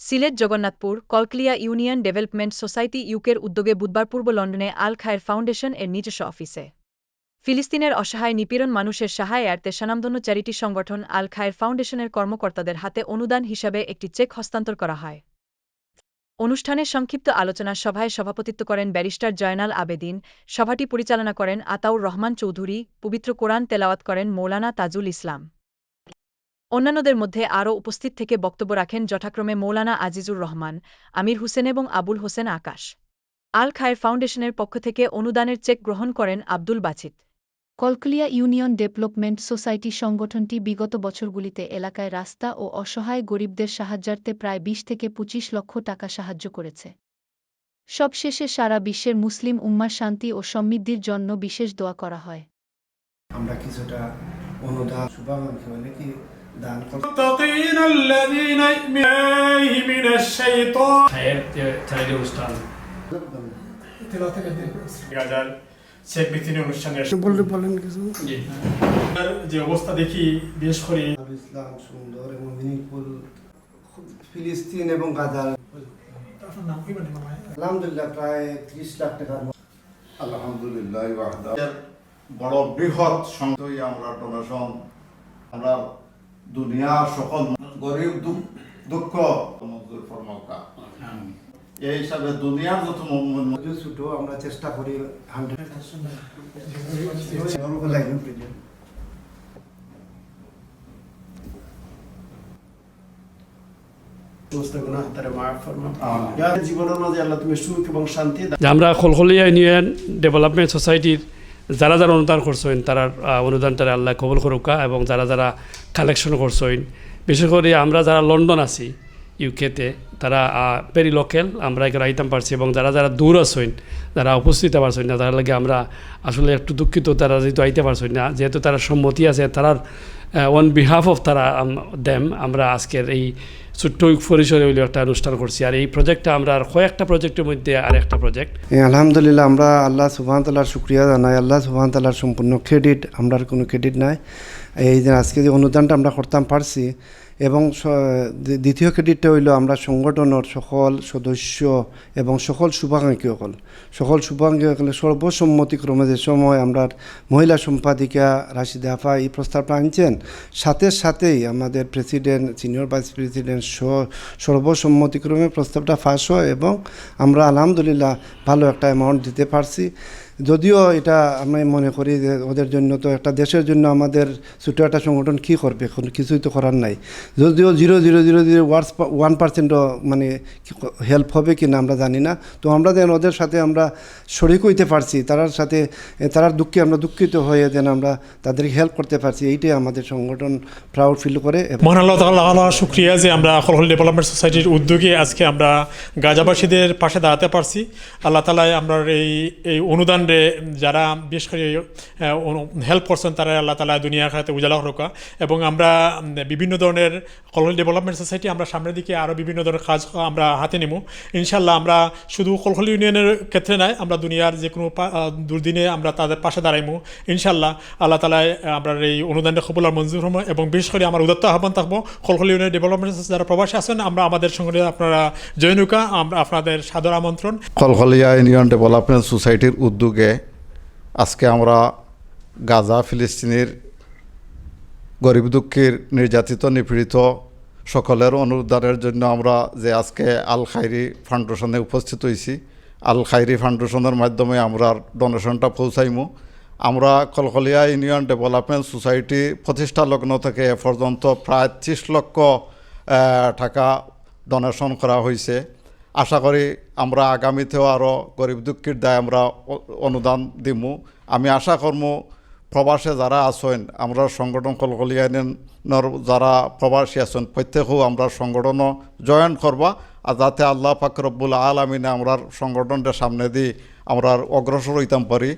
Sylhet Jagannathpur Kalkalia union development society ইউকের উদ্যোগে বুধবার পূর্ব লন্ডনে আল খায়ের ফাউন্ডেশন এর নিজস্ব অফিসে। ফিলিস্তিনের অসহায় নিপীড়ন মানুষের সহায়ার্থে স্বনামধন্য চ্যারিটি সংগঠন আল খায়ের ফাউন্ডেশনের কর্মকর্তাদের হাতে অনুদান হিসাবে একটি চেক হস্তান্তর করা হয়। অনুষ্ঠানে সংক্ষিপ্ত আলোচনা সভায় সভাপতিত্ব করেন ব্যারিস্টার জয়নাল আবেদিন, সভাটি পরিচালনা করেন আতাউর রহমান চৌধুরী, পবিত্র কোরআন তেলাওয়াত করেন মৌলানা তাজুল ইসলাম। অন্যান্যদের মধ্যে আরও উপস্থিত থেকে বক্তব্য রাখেন যথাক্রমে মৌলানা আজিজুর রহমান আমির হোসেন এবং আবুল হোসেন আকাশ। আল খায়ের ফাউন্ডেশনের পক্ষ থেকে অনুদানের চেক গ্রহণ করেন Abdul Basit Kalkalia union development society সংগঠনটি বিগত বছরগুলিতে এলাকায় রাস্তা ও অসহায় গরিবদের সাহায্যার্থে প্রায় বিশ থেকে পঁচিশ লক্ষ টাকা সাহায্য করেছে। সবশেষে সারা বিশ্বের মুসলিম উম্মার শান্তি ও সমৃদ্ধির জন্য বিশেষ দোয়া করা হয়। আমরা কিছুটা অনুদান শুভাকাঙ্ক্ষী যে অবস্থা দেখি বিশেষ করে। ইসলাম সুন্দর এবং মিনিংফুল ফিলিস্তিন এবং গাজার। আলহামদুলিল্লাহ প্রায় ত্রিশ লাখ টাকার আলহামদুলিল্লাহ বড় বৃহৎ সংখ্যায় আমরা ডোনেশন আমরা দুনিয়ার সকল গরিব দুঃখ মঞ্জুর ফরমাকা এই হিসাবে দুনিয়ার যত ছোট আমরা চেষ্টা করি হান্ড্রেড জীবনের মাঝে আল্লাহ তুমি সুখ এবং শান্তি আমরা খলখলিয়া ইউনিয়ন ডেভেলপমেন্ট সোসাইটির যারা যারা অনুদান করছেন, তারা অনুদান তারা আল্লাহ কবল করুকা এবং যারা যারা কালেকশন করছেন, বিশেষ করে আমরা যারা লন্ডন আছি ইউকেতে তারা পেরি লোকেল আমরা এখানে আইতাম পারছি, এবং যারা যারা দূর আছেন, যারা উপস্থিত পারছেন না তার লাগে আমরা আসলে একটু দুঃখিত, তারা যেহেতু আইতে পারছেন না, যেহেতু তারা সম্মতি আছে, তারার অন বিহাফ অফ তারা দেম আমরা আজকের এই ছোট্ট পরিসরে হইলেও একটা অনুষ্ঠান করছি। আর এই প্রজেক্টটা আমরা আর কয়েকটা প্রজেক্টের মধ্যে আর একটা প্রজেক্ট আলহামদুলিল্লাহ, আমরা আল্লাহ সুবহান তাল্লার শুক্রিয়া জানাই। আল্লাহ সুবহান তাল্লার সম্পূর্ণ ক্রেডিট আমরা কোনো ক্রেডিট নাই। এই যে আজকে যে অনুদানটা আমরা করতাম পারছি এবং দ্বিতীয় ক্রেডিটটা হইল আমরা সংগঠনের সকল সদস্য এবং সকল শুভাকাঙ্ক্ষী সকল সকল শুভাকাঙ্ক্ষী সকলে সর্বসম্মতিক্রমে যে সময় আমরা মহিলা সম্পাদিকা রাশিদা আফা এই প্রস্তাবটা আনছেন সাথে সাথেই আমাদের প্রেসিডেন্ট সিনিয়র ভাইস প্রেসিডেন্ট সর্বসম্মতিক্রমে প্রস্তাবটা ফাঁস হয় এবং আমরা আলহামদুলিল্লাহ ভালো একটা অ্যামাউন্ট দিতে পারছি। যদিও এটা আমি মনে করি যে ওদের জন্য তো একটা দেশের জন্য আমাদের ছোটো একটা সংগঠন কী করবে? এখন কিছুই তো করার নাই। যদিও জিরো জিরো জিরো জিরো ওয়ার্স ওয়ান পার্সেন্টও মানে হেল্প হবে কি না আমরা জানি না। তো আমরা যেন ওদের সাথে আমরা শরিক হইতে পারছি তারার সাথে তারার দুঃখে আমরা দুঃখিত হয়ে যেন আমরা তাদেরকে হেল্প করতে পারছি, এইটাই আমাদের সংগঠন প্রাউড ফিল করে। আল্লাহ শুক্রিয়া যে আমরা খলহল ডেভেলপমেন্ট সোসাইটির উদ্যোগে আজকে আমরা গাজাবাসীদের পাশে দাঁড়াতে পারছি। আল্লাহ তালা আমরা এই এই অনুদান রে যারা বিশেষ করে হেল্প করছেন তারা আল্লাহ তালা দুনিয়া খাতে উজালা রোকা এবং আমরা বিভিন্ন ধরনের কলহল ডেভেলপমেন্ট সোসাইটি আমরা সামনের দিকে আরও বিভিন্ন ধরনের কাজ আমরা হাতে নেব। ইনশাল্লাহ আমরা শুধু কলহল ইউনিয়নের ক্ষেত্রে নয়, আমরা দুনিয়ার যে কোনো দুর্দিনে আমরা তাদের পাশে দাঁড়াইমু। ইনশাল্লাহ আল্লাহ তালায় আমরা এই অনুদানটা আর মঞ্জুর হব এবং বিশেষ করে আমার উদাত্ত আহ্বান থাকব কলকল ইউনিয়ন ডেভেলপমেন্ট যারা প্রবাসী আছেন, আমরা আমাদের সঙ্গে আপনারা জয়নুকা আমরা আপনাদের সাদর আমন্ত্রণ। খলখলিয়া ইউনিয়ন ডেভেলপমেন্ট সোসাইটির উদ্যোগে আজকে আমরা গাজা, ফিলিস্তিনের গরিব দুঃখীর নির্যাতিত, নিপীড়িত সকলের অনুদানের জন্য আমরা যে আজকে আল খাইরি ফাউন্ডেশনে উপস্থিত হয়েছি আল খাইরি ফাউন্ডেশনের মাধ্যমে আমরা ডোনেশনটা পৌঁছাইমু। আমরা কলকলিয়া ইউনিয়ন ডেভেলপমেন্ট সোসাইটি প্রতিষ্ঠা লগ্ন থেকে এ পর্যন্ত প্রায় ত্রিশ লক্ষ টাকা ডোনেশন করা হয়েছে আশা করি আমরা আগামীতেও আরও গরিব দুঃখীর দায় আমরা অনুদান দিমু। আমি আশা কর্ম, প্রবাসে যারা আছেন, আমরা সংগঠন কলকলিয়ানের যারা প্রবাসী আছেন, প্রত্যেকেও আমরা সংগঠনও জয়েন করবা আর যাতে আল্লাহ ফাকরবুল আল আমিনে আমরা সংগঠনটা সামনে দিয়ে আমরা অগ্রসর হইতাম পারি।